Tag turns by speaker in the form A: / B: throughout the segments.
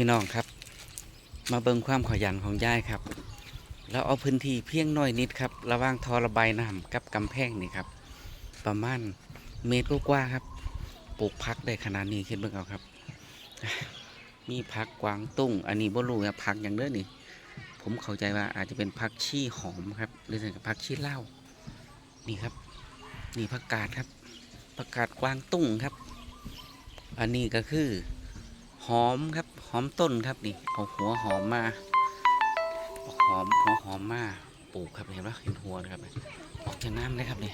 A: พี่น้องครับ มาเบิ่งความขยันของยายครับแล้วเอาพื้นที่เพียงน้อยนิดครับ ระว่างทอระบายน้ำกับกำแพงนี่ครับ ประมาณเมตรกว่าครับ ปลูกพักได้ขนาดนี้คิดเบิ่งเอาครับ มีพักกวางตุ้ง อันนี้บ่รู้ครับพักอย่างเด้อนี่ ผมเข้าใจว่าอาจจะเป็นพักชีหอมครับ หรือพักชีเหล้านี่ครับ นี่ผักกาดครับผักกาดกวางตุ้งครับ อันนี้ก็คือหอมครับ หอมต้นครับนี่เอาหัวหอมมาเอาหอมหัวหอมมาปลูกครับเห็นปะเห็นหัวนะครับออกจากน้ำเลยครับนี่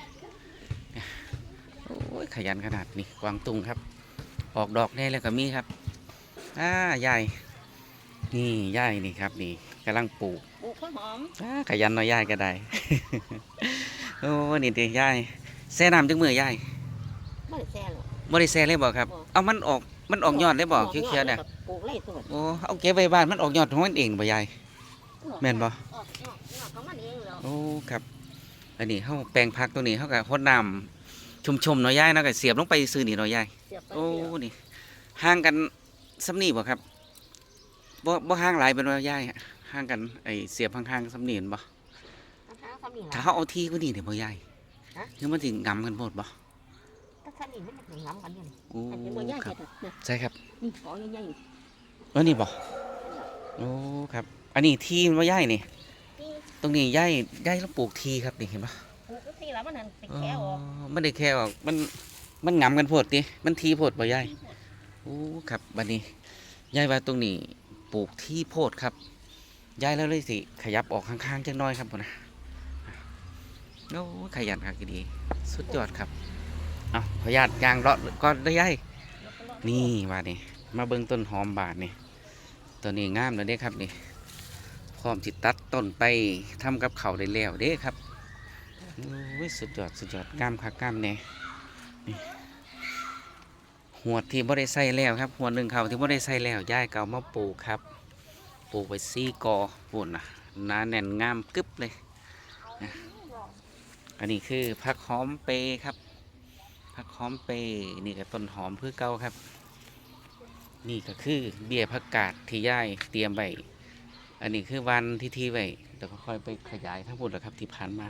A: โอ้ยขยันขนาดนี่กวางตุ้งครับ ออกดอกได้แล้วก็มีครับอ่ายายนี่ยายนี่ครับนี่กำลังปลูก
B: ปลูกข้าวหอม
A: อ่าขยันเน้อยยายก็ได้โอ้นี่เด็กยายแซ่น้ำจังมือยาย
B: ไม่ได้แซ่หรอก
A: บ่ได้แซ่เลยบอกครับ
B: บ่
A: เอามันออก มันออกยอดได้บอกเขียวๆเนี่ย
B: ปลูกไร่สวน
A: โอ้เอาเก็บไว้บ้านมันออกยอดของมันเองบ่ยายแม่นบ่
B: ออกออกออกของมันเองเหรอ
A: โอ้ครับ อันนี้เฮาแปลงผักตัวนี้เฮาก็รดน้ำชุ่มๆเนาะยายเนาะก็เสียบลงไปซื้อนี่เนาะยาย
B: เสียบไป
A: โอ้
B: เสียบ
A: นี่ห่างกันซ้ำนี่บ่ครับบ่บ่ห่างหลายเป็นว่ายายห่างกันไอ้เสียบห่างๆซ้ำนี่เห็นบ่
B: ถ้าทำนี่
A: ถ้า
B: ล่ะ
A: เฮาเอาที่กว่านี้เนี่ยบ่ยาย
B: ฮะ
A: คือมันสิงํกันโพดบ่
B: ถ้าทำนี่มันจะงำกันอยู่นี่
A: โอ้
B: อันนี้บ่ย่าย
A: ครั
B: เห็
A: บ
B: ดอะนะ
A: ใช่ครับ
B: นี่ขอใหญ่ๆนี่
A: แล้วนี่บ่โอ้ครับ อันนี้ที่มันบ่ยายนี่
B: นี่
A: ตรงนี้ยายยายเราปลูกทีครับนี่เห็นปะ
B: ปลูกก็ทีละมันนั่นไปแค่ออก
A: มันได้แค่ออกมันมันงํกันโพดดิมันทีโพดบ่ยายโอ้ครับบัดนี้ยายว่าตรงนี้ปลูกที่โพดครับยายแล้วเลยสิขยับออกข้างๆจังน้อยครับพุ่นนะโอ้ขยันครับดี สุดยอดครับ เอาขออนุญาตยางเลาะก่อนได้ยายนี่ว่านี่มาเบิ่งต้นหอมบาทนี่ตัวนี้งามเลยเด้ครับนี่พร้อมจิตตัดต้นไปทำกับเขาได้แล้วเด้ครับโอ้ยสุดยอดสุดยอดกล้ามคักกล้ามแน่นี่หัวที่บ่ได้ใส่แล้วครับ หัวหนึ่งเขาที่บ่ได้ใส่แล้วย้ายเก่ามาปลูกครับ ปลูกไว้ซี่กอปุ่นนะหนาแน่นงามกึบเลยนะอันนี้คือผักหอมเปย์ครับ ผักหอมเปย์นี่ก็ต้นหอมเพื่อเก่าครับ นี่ก็คือเบี้ยผักกาดที่ย้ายเตรียมไว้อันนี้คือวันที่ที่ไว้เดี๋ยวก็ค่อยไปขยายทั้งหมดแล้วครับที่ผ่านมา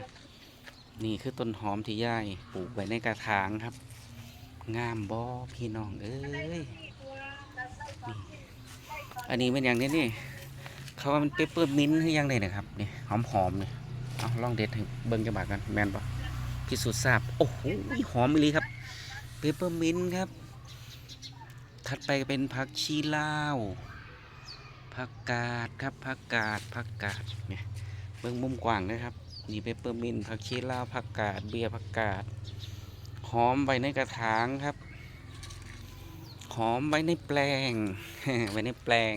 A: นี่คือต้นหอมที่ย่ายปลูกไว้ในกระถางครับ งามบอพี่น้องเอ้ยอันนี้เป็นอย่างนี้นี่เขาว่ามันเปปเปอร์มิ้นต์หรือยังไงนะครับนี่หอมหอมๆนี่เอาลองเด็ดให้เบิ้งจังบาดกันแมนปะ พิสูจน์ทราบ โอ้โหหอมอีหลีครับเปปเปอร์มินต์ครับ ถัดไปเป็นผักชีลาวผักกาดครับผักกาดผักกาดเนี่ยเบิ้องมุมกว้างนะครับนี่เปปเปอร์มินต์ผักชีลาวผักกาดเบียร์ผักกาดหอมไว้ในกระถางครับหอมไว้ในแปลงไว้ในแปลง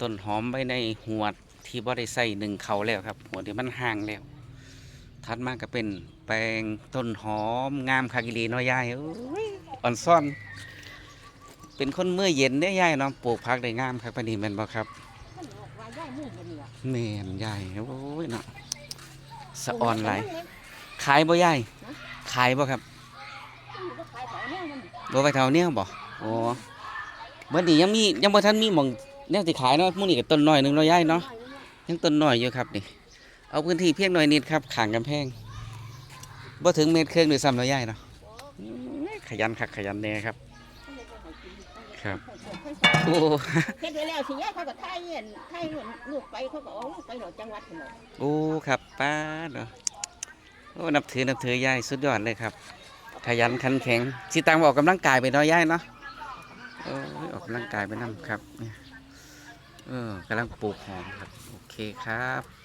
A: ต้นหอมไว้ในหวดที่บ่ได้ใส่หนึ่งเขาแล้วครับ หัวที่มันห่างแล้ว ถัดมาก็เป็นแปลงต้นหอมงามคากิลีน้อยยายโอ้ยอ่อนซ่อน เป็นคนเมื่อเย็นเนี่ยยายเนาะปลูกผักได้งามครับปนี่แมนบ่ครับ
B: มันออกว่าย่ายมือเย็นนี่ล่ะ
A: แม่นยายโอ้ยเนาะสะอ่อนหลขายบ่ยายขายบ่ครับ
B: มันก็ขายของเนี่ยมัน
A: บ่ไปเท่าเนี้ยบ่โอ้เมื่อนี้ยังมียังบ่ทันมีหม่องแนวสิขายเนาะมื้อนี้ก็ต้นน้อยหนึงเนาะยายเนาะยังต้นน้อยอยู่ครับนี่ เอาพื้นที่เพียงหน่อยนิดครับข้างกำแพงบ่ถึงเมตรครึ่งด้วยซ้ำเนาะยายเนาะอื้อขยันคักขยันแน่ครับครับโอ้
B: เฮ็ดไว้แล้วสิย่ายเขาก็ทายเงินทายเงินลูกไปเขาก็เอาลูกไปหลอจังหวัดพุ่นน่ะ
A: โอ้ครับป้าเนาะโอ้นับถือนับถือยายสุดยอดเลยครับ ขยันขันแข็งสิตังบอกกำลังกายไปเนาะยายเนาะโอ้ยออกกำลังกายไปนั่ครับเนี่ยเออกำลังปลูกหอมครับ โอเคครับ